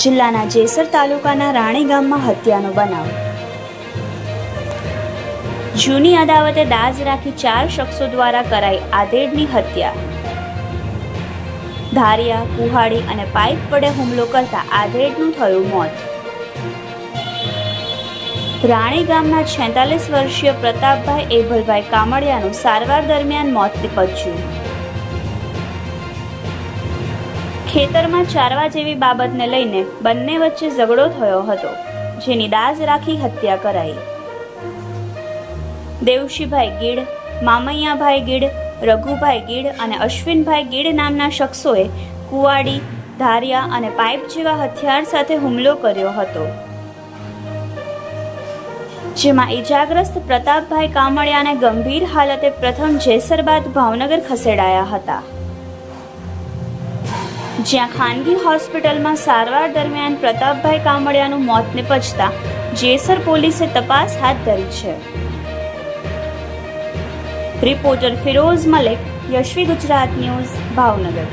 જિલ્લાના જેસર તાલુકાના રાણી ગામમાં હત્યાનો બનાવ. જૂની અદાવતે દાઝ રાખી ચાર શખ્સો દ્વારા કરાઈ આધેડની હત્યા. ધારિયા, કુહાડી અને પાઇપ વડે હુમલો કરતા આધેડનું થયું મોત. રાણી ગામના છેતાલીસ વર્ષીય પ્રતાપભાઈ એભલભાઈ કામડિયાનું સારવાર દરમિયાન મોત નીપજ્યું. ખેતરમાં ચારવા જેવી બાબતને લઈને બંને વચ્ચે ઝઘડો થયો હતો, જેની દાઝ રાખી હત્યા કરાઈ. દેવશીભાઈ ગીડ, મામૈયાભાઈ ગીડ, રઘુભાઈ ગીડ અને અશ્વિનભાઈ ગીડ નામના શખ્સોએ કુવાડી, ધારિયા અને પાઇપ જેવા હથિયાર સાથે હુમલો કર્યો હતો. જેમાં ઈજાગ્રસ્ત પ્રતાપભાઈ કામળિયાને ગંભીર હાલતે પ્રથમ જેસરબાદ ભાવનગર ખસેડાયા હતા. જ્યાં ખાનગી હોસ્પિટલમાં સારવાર દરમિયાન પ્રતાપભાઈ કામડિયાનું મોત નિપજતા જેસર પોલીસે તપાસ હાથ ધરી છે. Reporter Firoz Malik, Yashvi Gujarat news, Bhavnagar.